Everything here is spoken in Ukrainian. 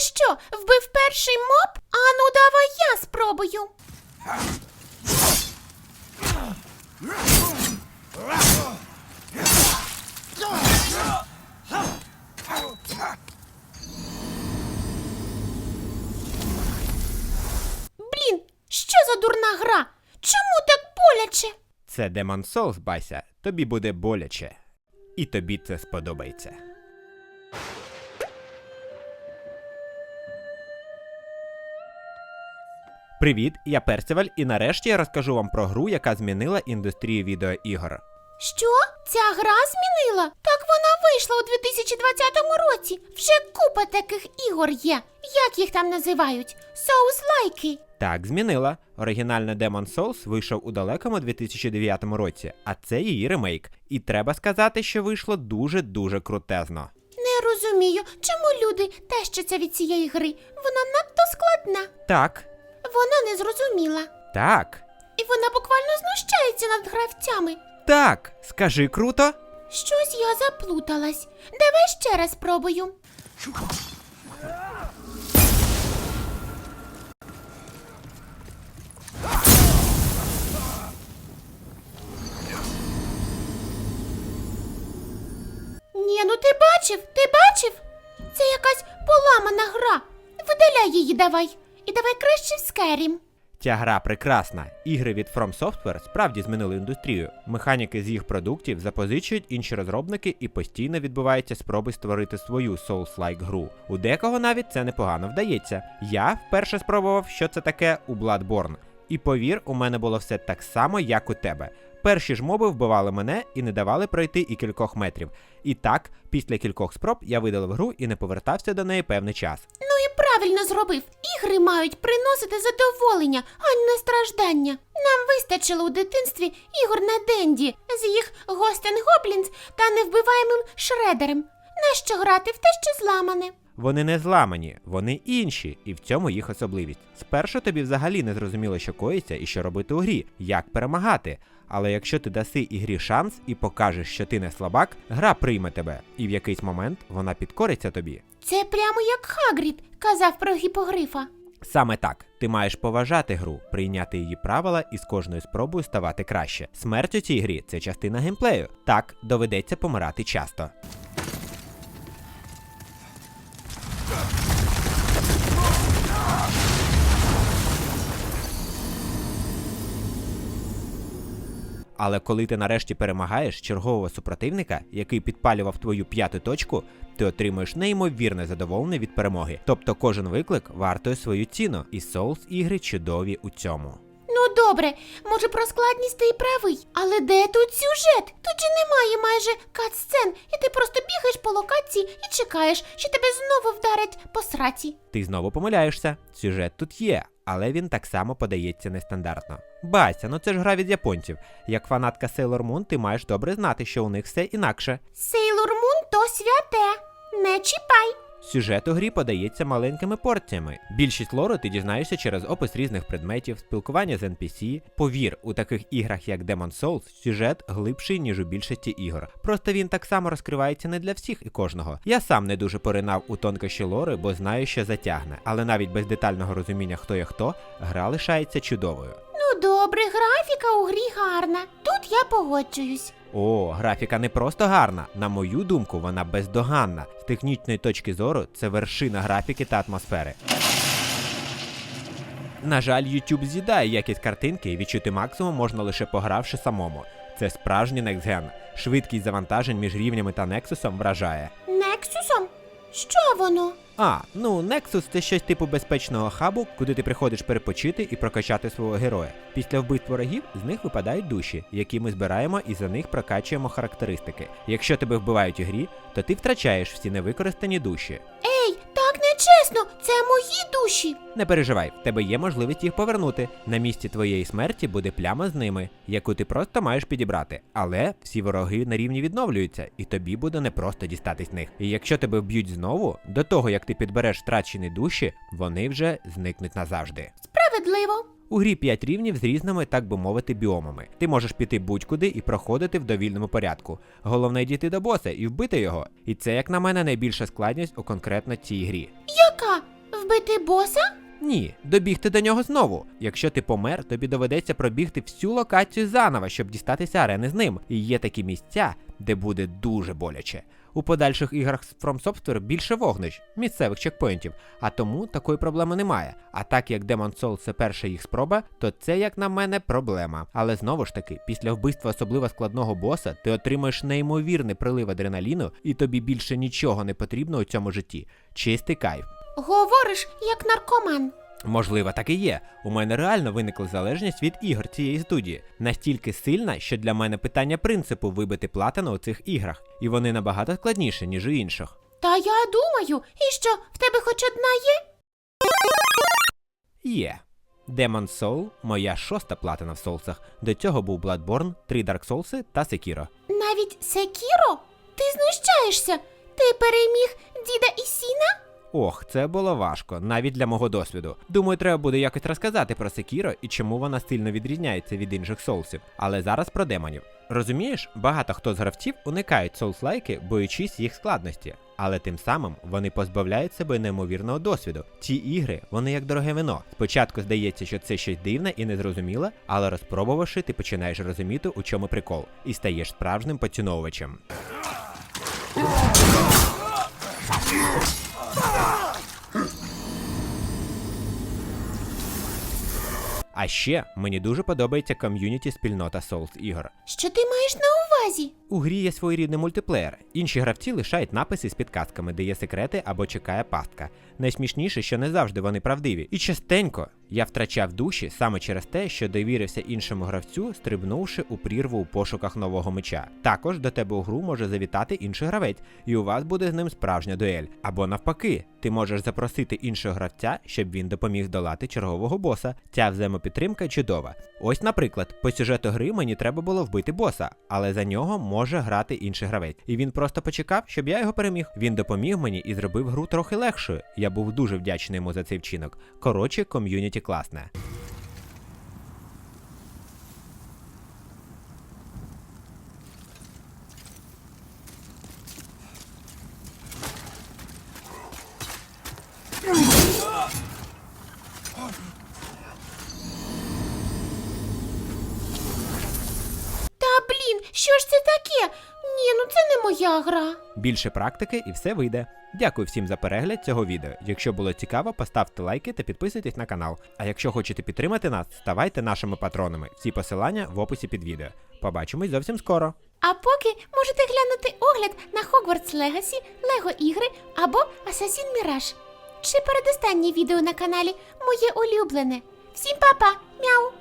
Що, вбив перший моб? Ану, давай я спробую. Блін, що за дурна гра? Чому так боляче? Це Demon Souls, Бася. Тобі буде боляче. І тобі це сподобається. Привіт, я Персиваль, і нарешті я розкажу вам про гру, яка змінила індустрію відеоігор. Що? Ця гра змінила? Так вона вийшла у 2020 році. Вже купа таких ігор є. Як їх там називають? Соус-лайки. Так, змінила. Оригінальний Demon Souls вийшов у далекому 2009 році, а це її ремейк. І треба сказати, що вийшло дуже-дуже крутезно. Не розумію, чому люди тещаться від цієї гри. Вона надто складна. Так, Вона не зрозуміла. так, І вона буквально знущається над гравцями. так, скажи круто. Щось я заплуталась. Давай ще раз спробую. Ні, ну ти бачив, ти бачив? Це якась поламана гра. Видаляй її давай. І давай краще в Скерім. Ця гра прекрасна. Ігри від From Software справді змінили індустрію. Механіки з їх продуктів запозичують інші розробники і постійно відбуваються спроби створити свою Souls-like гру. У декого навіть це непогано вдається. Я вперше спробував, що це таке у Bloodborne. І повір, у мене було все так само, як у тебе. Перші ж моби вбивали мене і не давали пройти і кількох метрів. І так, після кількох спроб я видалив гру і не повертався до неї певний час. Правильно зробив. Ігри мають приносити задоволення, а не страждання. Нам вистачило у дитинстві ігор на Денді з їх Гостен Гоблінс та невбиваємим шредером. Нащо грати в те, що зламане? Вони не зламані, вони інші, і в цьому їх особливість. Спершу тобі взагалі не зрозуміло, що коїться і що робити у грі, як перемагати. Але якщо ти даси ігрі шанс і покажеш, що ти не слабак, гра прийме тебе, і в якийсь момент вона підкориться тобі. Це прямо як Хагрід казав про гіпогрифа. Саме так, ти маєш поважати гру, прийняти її правила і з кожною спробою ставати краще. Смерть у цій грі це частина геймплею. Так, доведеться помирати часто. Але коли ти нарешті перемагаєш чергового супротивника, який підпалював твою п'яту точку, ти отримуєш неймовірне задоволення від перемоги. Тобто кожен виклик вартує свою ціну, і Souls ігри чудові у цьому. Ну добре, може про складність ти і правий, але де тут сюжет? Тут же немає майже кат-сцен, і ти просто бігаєш по локації і чекаєш, що тебе знову вдарять по сраці. Ти знову помиляєшся. Сюжет тут є, але він так само подається нестандартно. Бася, ну це ж гра від японців. Як фанатка Sailor Moon, ти маєш добре знати, що у них все інакше. Sailor Moon то святе. Не чіпай. Сюжет у грі подається маленькими порціями. Більшість лору ти дізнаєшся через опис різних предметів, спілкування з NPC. Повір, у таких іграх, як Demon Souls, сюжет глибший, ніж у більшості ігор. Просто він так само розкривається не для всіх і кожного. Я сам не дуже поринав у тонкощі лори, бо знаю, що затягне. Але навіть без детального розуміння, хто є хто, гра лишається чудовою. Ну добре, графіка у грі гарна. Тут я погоджуюсь. О, графіка не просто гарна. На мою думку, вона бездоганна. З технічної точки зору це вершина графіки та атмосфери. На жаль, YouTube з'їдає якість картинки і відчути максимум можна лише погравши самому. Це справжній некстген. Швидкість завантажень між рівнями та Нексусом вражає. Нексусом? Що воно? А, ну Nexus це щось типу безпечного хабу, куди ти приходиш перепочити і прокачати свого героя. Після вбивств ворогів з них випадають душі, які ми збираємо і за них прокачуємо характеристики. Якщо тебе вбивають у грі, то ти втрачаєш всі невикористані душі. Ей, так нечесно! Це мої душі. Не переживай, в тебе є можливість їх повернути. На місці твоєї смерті буде пляма з ними, яку ти просто маєш підібрати. Але всі вороги на рівні відновлюються, і тобі буде непросто дістатись них. І якщо тебе вб'ють знову, до того як ти підбереш втрачені душі, вони вже зникнуть назавжди. Справедливо. У грі 5 рівнів з різними, так би мовити, біомами. Ти можеш піти будь-куди і проходити в довільному порядку. Головне дійти до боса і вбити його. І це, як на мене, найбільша складність у конкретно цій грі. Яка? Вбити боса? Ні, добігти до нього знову. Якщо ти помер, тобі доведеться пробігти всю локацію заново, щоб дістатися арени з ним. І є такі місця, де буде дуже боляче. У подальших іграх From Software більше вогнищ, місцевих чекпоінтів, а тому такої проблеми немає. А так як Demon Souls це перша їх спроба, то це, як на мене, проблема. Але знову ж таки, після вбивства особливо складного боса, ти отримаєш неймовірний прилив адреналіну, і тобі більше нічого не потрібно у цьому житті. Чистий кайф. Говориш, як наркоман. Можливо, так і є. У мене реально виникла залежність від ігор цієї студії. Настільки сильна, що для мене питання принципу вибити платину у цих іграх, і вони набагато складніші, ніж у інших. Та я думаю, і що, в тебе хоч одна є? Є. Demon Soul – моя шоста платина в соусах. До цього був Bloodborne, 3 Dark Souls та Sekiro. Навіть Секіро? Ти знущаєшся? Ти переміг діда Ісіна? Ох, це було важко, навіть для мого досвіду. Думаю, треба буде якось розказати про Sekiro і чому вона сильно відрізняється від інших соусів. Але зараз про демонів. Розумієш, багато хто з гравців уникають соус-лайки, боючись їх складності. Але тим самим вони позбавляють себе неймовірного досвіду. Ці ігри, вони як дороге вино. Спочатку здається, що це щось дивне і незрозуміле, але розпробувавши, ти починаєш розуміти, у чому прикол, і стаєш справжнім поціновувачем. А ще мені дуже подобається ком'юніті спільнота Souls ігор. Що ти маєш на увазі? У грі є своєрідний мультиплеєр. Інші гравці лишають написи з підказками, де є секрети або чекає пастка. Найсмішніше, що не завжди вони правдиві. І частенько я втрачав душі саме через те, що довірився іншому гравцю, стрибнувши у прірву у пошуках нового меча. Також до тебе у гру може завітати інший гравець, і у вас буде з ним справжня дуель. Або навпаки, ти можеш запросити іншого гравця, щоб він допоміг долати чергового боса. Ця взаємопідтримка чудова. Ось, наприклад, по сюжету гри мені треба було вбити боса, але за нього може грати інший гравець. І він просто почекав, щоб я його переміг. Він допоміг мені і зробив гру трохи легшою. Я був дуже вдячний йому за цей вчинок. Коротше, ком'юніті класне. Та моя гра. Більше практики і все вийде. Дякую всім за перегляд цього відео. Якщо було цікаво, поставте лайки та підписуйтесь на канал. А якщо хочете підтримати нас, ставайте нашими патронами. Всі посилання в описі під відео. Побачимось зовсім скоро. А поки можете глянути огляд на Hogwarts Legacy, Лего ігри або Assassin's Mirage. Чи передостаннє відео на каналі Моє улюблене. Всім па-па, мяу!